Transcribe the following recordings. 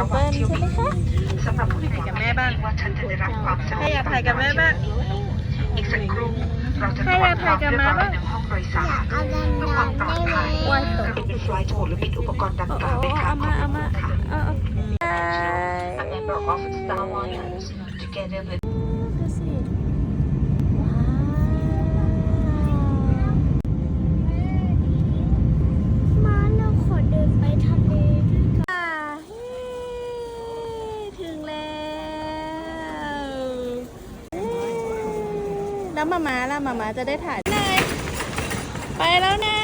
เมลเบิร์นใช่ไหมคะสำหรับผู้ที่กับแม่บ้างว่าฉันจะได้รับความสะดวกให้อยากถ่ายกับแม่บ้างอีกสักครู่เราจะให้อยากถ่ายกับแม่บ้างในห้องโดยสารเพื่อความปลอดภัยว้ายตกเรามีไฟล์โทรหรือมีอุปกรณ์ต่โอ้างๆโอ้ในเอาการมาเอามาเอาเอา A member of Star Alliance together with ดูสิว้าว มาเราขอเดินไปทะเลด้วยกัน อ่าเฮ้ถึงแล้วเอ้แล้วมามาล่ะมามาจะได้ถ่ายไปแล้วนะ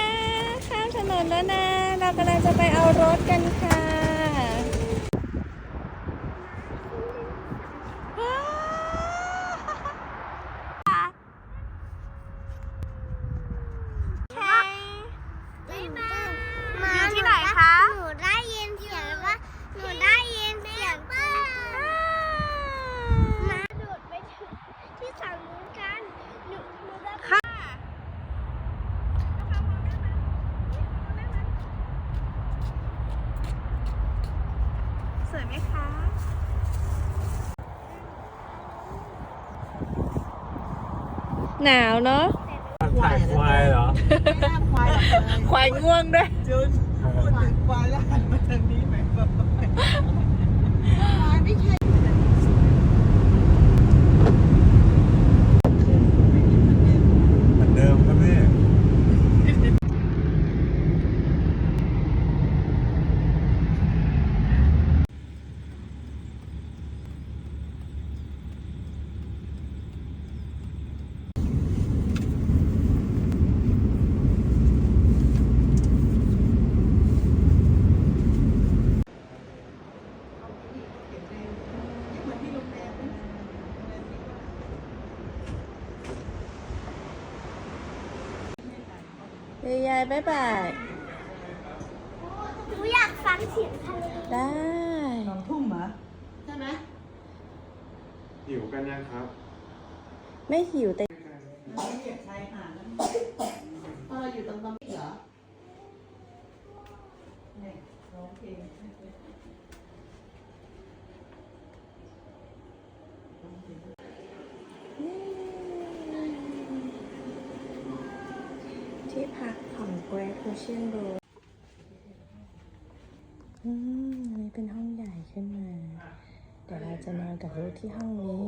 ข้ามถนนแล้วนะ เรากำลังจะไปเอารถกันค่ะว้าวใช่ บ๊ายบาย อยู่ที่ไหนคะ หนูได้ยินเสียงว่าหนูได้ยินเสียงป้ามาโดดไปถึงที่สั่งนู้นกันหนูหนูได้ ค่ะ สวยไหมคะ หนาวเนาะถ่ายควายเหรอควายง่วงด้วยจุนพูดถึงควายแล้วหันมาทางนี้หน่อยแบบควายไม่ใช่ เหมือนเดิมครับพี่ ยาย บายบาย หนูอยากฟังเสียงทะเลได้ สองทุ่มเหรอ ใช่ไหมหิวกันยังครับ ไม่หิวแต่เรียกชายหาดแล้วเอออยู่ตรงตรงนี้เหรอเนี่ยร้องเพลง ที่พักของ Great Ocean Road อืมนนี้เป็นห้องใหญ่ขึ้นมา เดี๋ยวเราจะนอนกับลูกที่ห้องนี้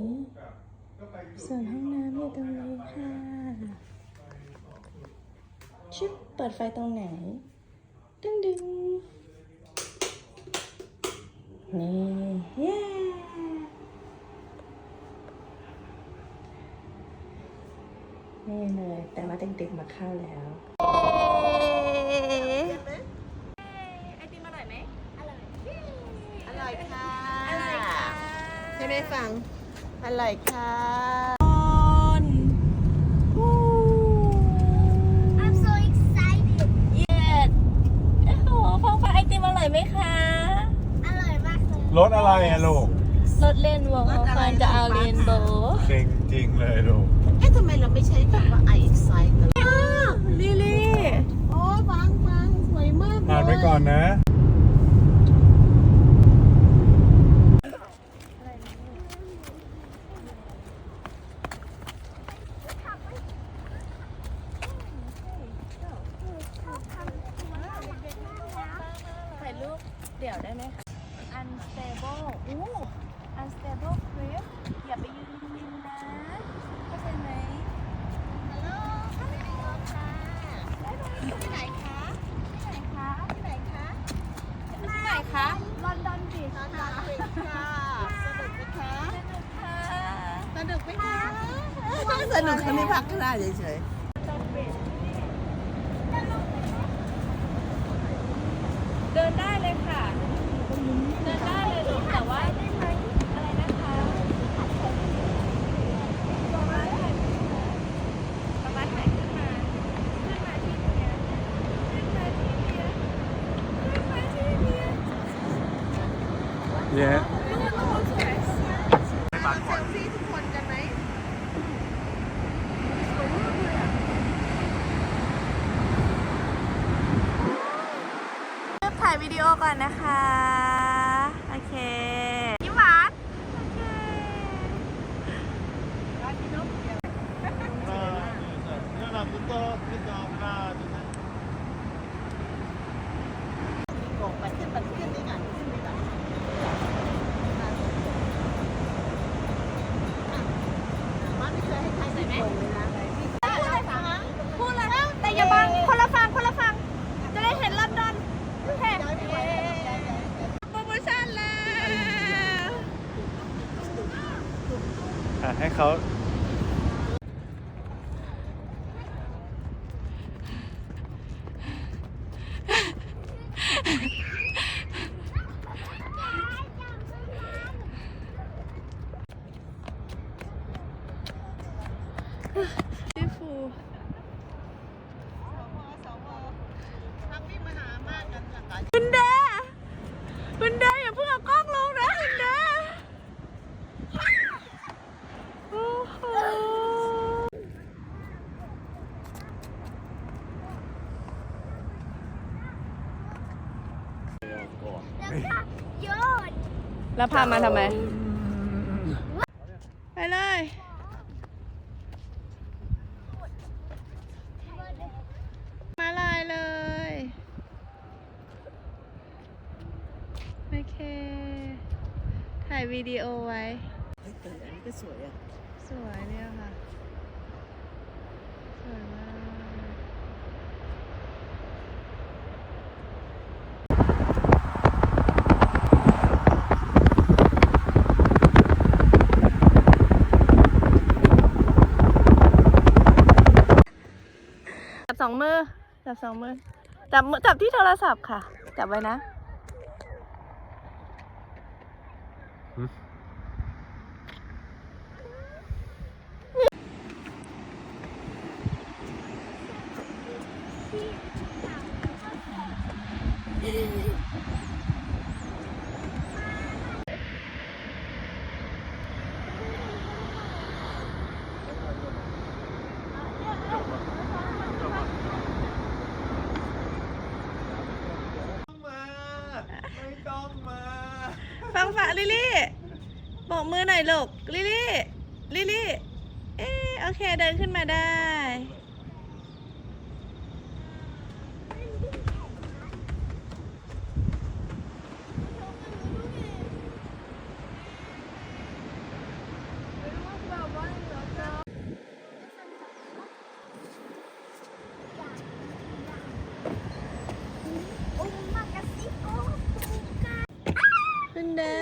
ส่วนห้องน้ำอยู่ตรงนี้ค่ะชิปเปิดไฟตรงไหน ดึงดึงนี่ เย้ นี่เลย แต่ว่าเด็กๆมาเข้าแล้วไอติมอร่อยไหมอร่อยค่ะอร่อยค่ะใช่ไหมฟัง อร่อยค่ะน I'm so excited เย็ดโอ้โหฟองฟ้าไอติมอร่อยไหมคะอร่อยมากเลยรถอะไรอะลูกรสเล่นวงฟอนจะเอาเรนโบว์เก่งจริงเลยลูก เอ๊ะทำไมเราไม่ใช้คำว่า I excite ตลอดลิลี่โอ้ยฟังฟังสวยมากเลยอ่านไว้ก่อนนะ ถ่ายรูปเดี๋ยวได้ไหมคะ unstable อู้ unstable cliff อย่าไปยืนริมนะเข้าใจไหม ฮัลโหลฮัลโหลค่ะที่ไหนคะที่ไหนคะที่ไหนคะ ที่ไหนคะ ลอนดอนบีชค่ะ ค่ะสนุกไหมคะ ค่ะ สนุกไหมคะส นุกคนนี้พักก็ได้เฉยเดินได้เลยค่ะ เดินได้เลยลูกแต่ว่าอะไรนะคะประมาณถ่ายประมาณถ่ายขึ้นมา ขึ้นมาที่เนี้ยขึ้นมาที่เนี้ยขึ้นมาที่เนี้ย เย้ ไม่ใช่ว่าเขาสวย ๆเซลฟี่ทุกคนกันไหม สวยมากเลยอะ ถ่าย วิดีโอก่อนนะคะ โอเคยิ้มหวานโอเค กงไปขึ้นไปขึ้นนี่ไงขึ้นนี่ไงมาไม่เคยให้ใครใส่ไหมเลยนะที่ พูดเลยฟังพูดเลยแต่อย่าบังคนละฟังคนละฟัง จะได้เห็นลอนดอนโอเคโปรโมชั่นแล้ว อะ ให้เขา พี่ฟู ทำวิ่งมาหามากกันหลัง คุณแดคุณแดอย่าเพิ่งเอากล้องลงนะคุณแดโอ้โห แล้วพามาทำไม ไปเลย มาลายเลย โอเค ถ่ายวิดีโอไว้เฮ้ยแต่อันนี้ก็สวยอะ สวยเนี่ยค่ะ สวยมาก จับส องมือ จับสองมือ จับมือจับที่โทรศัพท์ค่ะ จับไว้นะมา ต้องมาฟังฝาลิลลี่บอกมือหน่อยลูกลิลลี่ลิลลี่ เอ๊ะโอเคเดินขึ้นมาได้ ขึ้นได้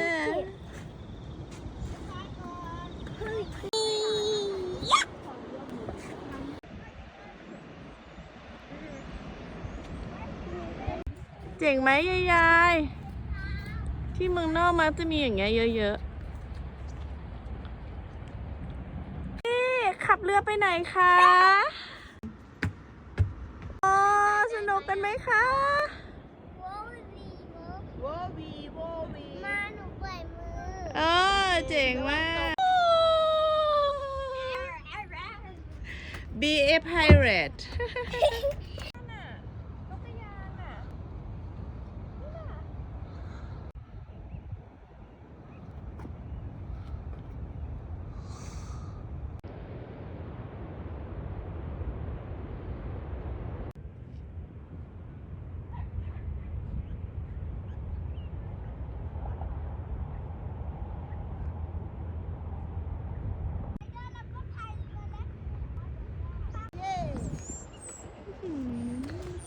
เจ๋งไหมยายยายที่เมืองนอกมักจะมีอย่างเงี้ยเยอะๆนี่ขับเรือไปไหนคะโอ้สนุกกันไหมคะโววีโววีมาหนูปล่อยมือเออเจ๋งมาก Be a pirate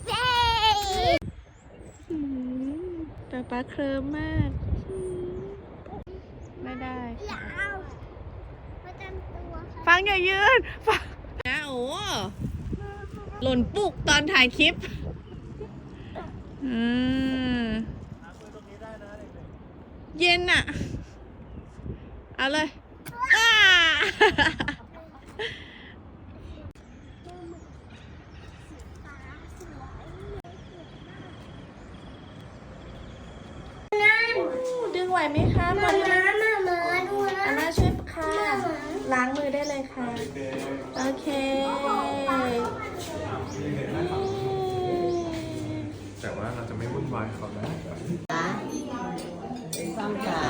เย้ อืมแต่ ป้าเคลิ้มมากอืมไม่ได้ยาวประจำตัวค่ะฟังอย่ายืนฟังนะโอ้หล่นปุกตอนถ่ายคลิปอืมเย็นอะเอาเลยอ้า ดึงไหวไหมคะพอดีไหมมามามาดูนะอาม่าช่วยค่ะ ล้างมือได้เลยค่ะ โอเคแต่ว่าเราจะไม่วุ่นวายเขานะฟังจ๋าอ๋อ